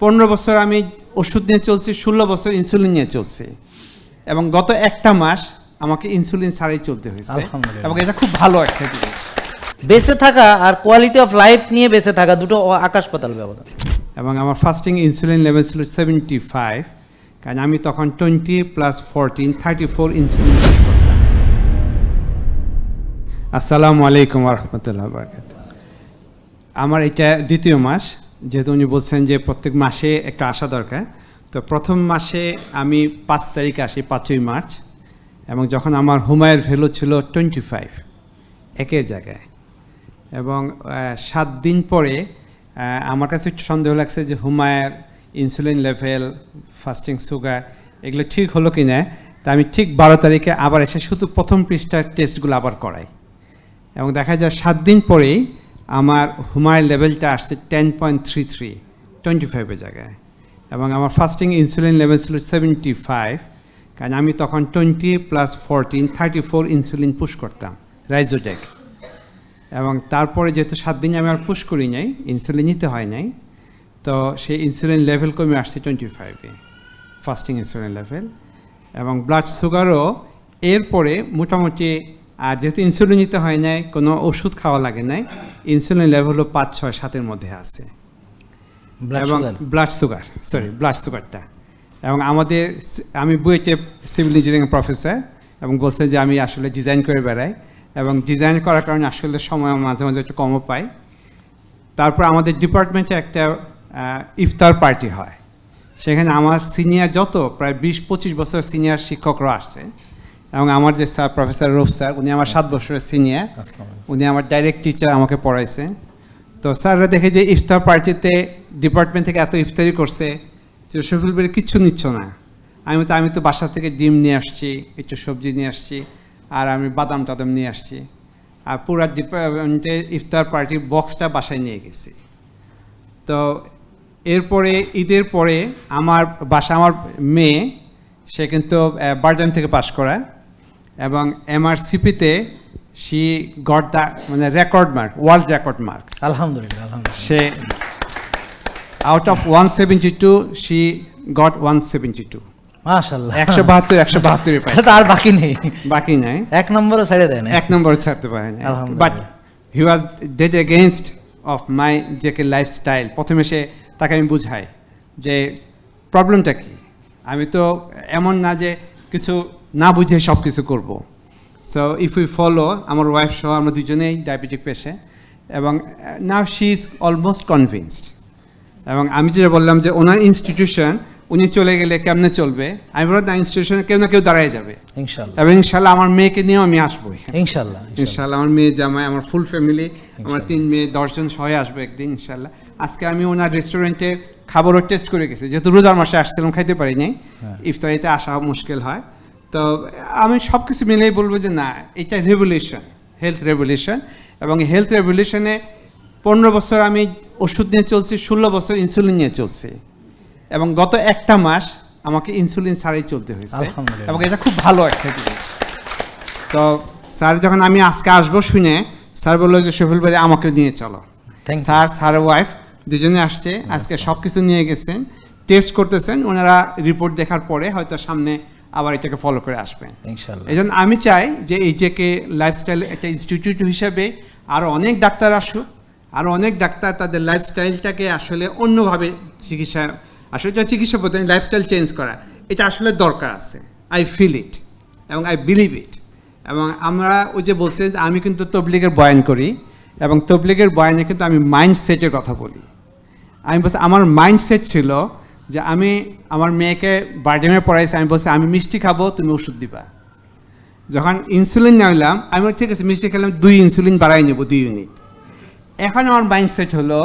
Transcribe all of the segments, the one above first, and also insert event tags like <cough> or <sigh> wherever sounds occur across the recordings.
পনেরো বছর আমি ওষুধ নিয়ে চলছি ষোলো বছর ইনসুলিন নিয়ে চলছি। এবং গত একটা মাস আমাকে ইনসুলিন ছাড়াই চলতে হয়েছে। এবং এটা খুব ভালো একটা জিনিস। বেঁচে থাকা আর কোয়ালিটি অফ লাইফ নিয়ে বেঁচে থাকা দুটো আকাশ পাতাল ব্যবধান। এবং আমার ফার্স্টিং ইনসুলিন লেভেল ছিল সেভেন্টি ফাইভ কারণ আমি তখন twenty plus fourteen thirty four insulin করতাম। আসসালামু আলাইকুম রহমতুল্লাহ বরকাত আমার এটা দ্বিতীয় মাস যেহেতু উনি বলছেন যে প্রত্যেক মাসে একটা আসা দরকার, তো প্রথম মাসে আমি পাঁচ তারিখে আসি, পাঁচই মার্চ, এবং যখন আমার হুমায়ের ভ্যালু ছিল টোয়েন্টি ফাইভ একের জায়গায়। এবং সাত দিন পরে আমার কাছে একটু সন্দেহ লাগছে যে হুমায়ের ইনসুলিন লেভেল ফাস্টিং সুগার এগুলো ঠিক হলো কি না তা আমি ঠিক বারো তারিখে আবার এসে শুধু প্রথম পৃষ্ঠার টেস্টগুলো আবার করাই। এবং দেখা যায় সাত দিন পরেই আমার হুমায়ের লেভেলটা আসছে ten point three three twenty ফাইভের জায়গায়। এবং আমার ফাস্টিং ইনসুলিন লেভেল ছিল সেভেন্টি ফাইভ কারণ আমি তখন twenty plus fourteen thirty four insulin push করতাম রাইজোডেক এবং তারপরে যেহেতু সাত দিন আমি আর পুশ করি নাই ইনসুলিন নিতে হয় নাই, তো সেই ইনসুলিন লেভেল কমে আসছে টোয়েন্টি ফাইভে ফাস্টিং ইনসুলিন লেভেল এবং ব্লাড সুগারও এরপরে মোটামুটি আর যেহেতু ইনসুলিন নিতে হয় নাই কোনো ওষুধ খাওয়া লাগে নাই ইনসুলিন লেভেল লেভেলও পাঁচ ছয় সাতের মধ্যে আছে। এবং ব্লাড সুগার সরি ব্লাড সুগারটা এবং আমাদের আমি বুয়েটে সিভিল ইঞ্জিনিয়ারিং প্রফেসর এবং বলছে যে আমি আসলে ডিজাইন করে বেড়াই এবং ডিজাইন করার কারণে আসলে সময় মাঝে মাঝে একটু কমও পাই। তারপর আমাদের ডিপার্টমেন্টে একটা ইফতার পার্টি হয়। সেখানে আমার সিনিয়র যত প্রায় বিশ পঁচিশ বছর সিনিয়র শিক্ষকরা আসছে। এবং আমার যে স্যার প্রফেসর রূপ স্যার উনি আমার সাত বছরের সিনিয়র উনি আমার ডাইরেক্ট টিচার আমাকে পড়াইছে। তো স্যাররা দেখে যে ইফতার পার্টিতে ডিপার্টমেন্ট থেকে এত ইফতারি করছে যে শফিল বের কিচ্ছু নিচ্ছ না। আমি তো আমি তো বাসা থেকে ডিম নিয়ে আসছি একটু সবজি নিয়ে আসছি আর আমি বাদাম টাদাম নিয়ে আসছি। আর পুরা ডিপার্টমেন্টে ইফতার পার্টির বক্সটা বাসায় নিয়ে গেছি। তো এরপরে ঈদের পরে আমার বাসা আমার মেয়ে সে কিন্তু বার্ডেন থেকে পাশ করা এবং এমআরসিপিতে শি গট দ্য মানে record mark world record mark আলহামদুলিল্লাহ আলহামদুলিল্লাহ। সে out of one seventy two she got one seventy two মাশাআল্লাহ। একশো বাহাত্তর একশো বাহাত্তরই পাই তার <laughs> বাকি নেই। বাকি নাই। এক নম্বরও ছেড়ে দেয় না এক নম্বর ছাড়তে পারে না। But he was dead against of my যে লাইফস্টাইল প্রথমে সে তাকে আমি বুঝাই যে প্রবলেমটা কি? আমি তো এমন না যে কিছু না বুঝে সব কিছু করব। সো ইফ ইউ ফলো আমার ওয়াইফ সহ আমরা দুজনেই ডায়াবেটিক পেশেন্ট এবং now she is almost convinced এবং আমি যেটা বললাম যে ওনার ইনস্টিটিউশন উনি চলে গেলে কেমনে চলবে? আমি বললাম না ইনস্টিটিউশনে কেউ না কেউ দাঁড়ায় যাবে। ইনশাআল্লাহ এবং ইনশাল্লাহ আমার মেয়েকে নিয়েও আমি আসব ইনশাল্লাহ ইনশাল্লাহ। আমার মেয়ে জামাই আমার ফুল ফ্যামিলি আমার তিন মেয়ে দশজন সবাই আসবে একদিন ইনশাল্লাহ। আজকে আমি ওনার রেস্টুরেন্টে খাবারও টেস্ট করে গেছি। যেহেতু রোজার মাসে আসছিলাম খাইতে পারি নাই। হ্যাঁ। ইফতারিতে আসা মুশকিল হয়। তো আমি সব কিছু মিলেই বলব যে না এটা রেভলিউশন হেলথ রেভলিউশন এবং হেলথ রেভলিউশনে পনেরো বছর আমি ওষুধ নিয়ে চলছি ষোলো বছর ইনসুলিন নিয়ে চলছি এবং গত একটা মাস আমাকে ইনসুলিন ছাড়াই চলতে হয়েছে এবং এটা খুব ভালো একটা জিনিস। তো স্যার যখন আমি আজকে আসব শুনে স্যার বলল যে শফিল ভাই আমাকে নিয়ে চলো। স্যার স্যার ওয়াইফ দুজনে আসছে আজকে সব কিছু নিয়ে গেছেন টেস্ট করতেছেন ওনারা রিপোর্ট দেখার পরে হয়তো সামনে আবার এটাকে ফলো করে আসবেন। এই জন্য আমি চাই যে এই যে কে লাইফস্টাইল একটা ইনস্টিটিউট হিসেবে আরও অনেক ডাক্তার আসুক আরও অনেক ডাক্তার তাদের লাইফস্টাইলটাকে আসলে অন্যভাবে চিকিৎসা আসলে যা চিকিৎসা পদ্ধতি লাইফস্টাইল চেঞ্জ করা এটা আসলে দরকার আছে। আই ফিল ইট এবং আই বিলিভ ইট এবং আমরা ওই যে বলছে যে আমি কিন্তু তবলিগের বয়ান করি এবং তবলিগের বয়ানে কিন্তু আমি মাইন্ড সেটের কথা বলি। আমি বলছি আমার মাইন্ডসেট ছিল যে আমি আমার মেয়েকে বার্ডেমে পড়াইছি আমি বলছি আমি মিষ্টি খাব তুমি ওষুধ দিবা। যখন ইনসুলিন নিলাম আমি ঠিক আছে মিষ্টি খেলাম দুই ইনসুলিন বাড়াই নেব দুই ইউনিট। এখন আমার মাইন্ডসেট হলো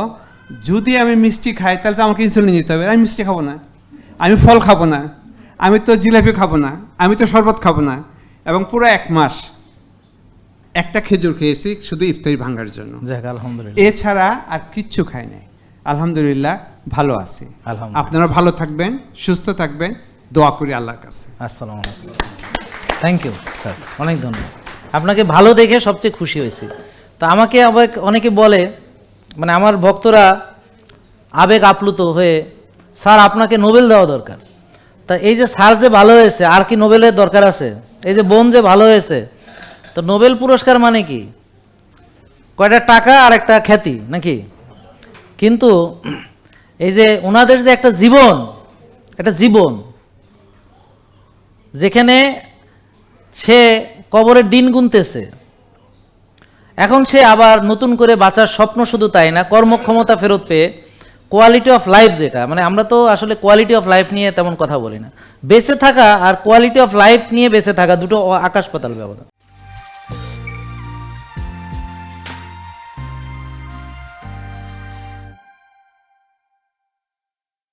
যদি আমি মিষ্টি খাই তাহলে তো আমাকে ইনসুলিন নিতে হবে। আমি মিষ্টি খাব না। আমি ফল খাব না। আমি তো জিলাপি খাব না। আমি তো শরবত খাব না। এবং পুরো এক মাস একটা খেজুর খেয়েছি শুধু ইফতারি ভাঙার জন্য। এছাড়া আর কিচ্ছু খাই নাই। আলহামদুলিল্লাহ ভালো আছি। আপনারা ভালো থাকবেন সুস্থ থাকবেন দোয়া করি আল্লাহর কাছে। আসসালামু আলাইকুম। থ্যাংক ইউ স্যার অনেক ধন্যবাদ। আপনাকে ভালো দেখে সবচেয়ে খুশি হয়েছি। তা আমাকে আবার অনেকে বলে মানে আমার ভক্তরা আবেগ আপ্লুত হয়ে স্যার আপনাকে নোবেল দেওয়া দরকার। তা এই যে স্যার যে ভালো হয়েছে আর কি নোবেলের দরকার আছে? এই যে বোন যে ভালো হয়েছে তো নোবেল পুরস্কার মানে কি? কয়টা টাকা আর একটা খ্যাতি নাকি? কিন্তু এই যে ওনাদের যে একটা জীবন একটা জীবন, যেখানে সে কবরের দিন গুনতেছে। এখন সে আবার নতুন করে বাঁচার স্বপ্ন শুধু তাই না, কর্মক্ষমতা ফেরত পেয়ে কোয়ালিটি অফ লাইফ যেটা মানে আমরা তো আসলে কোয়ালিটি অফ লাইফ নিয়ে তেমন কথা বলি না। বেঁচে থাকা আর কোয়ালিটি অফ লাইফ নিয়ে বেঁচে থাকা দুটো আকাশ পাতাল ব্যবধান।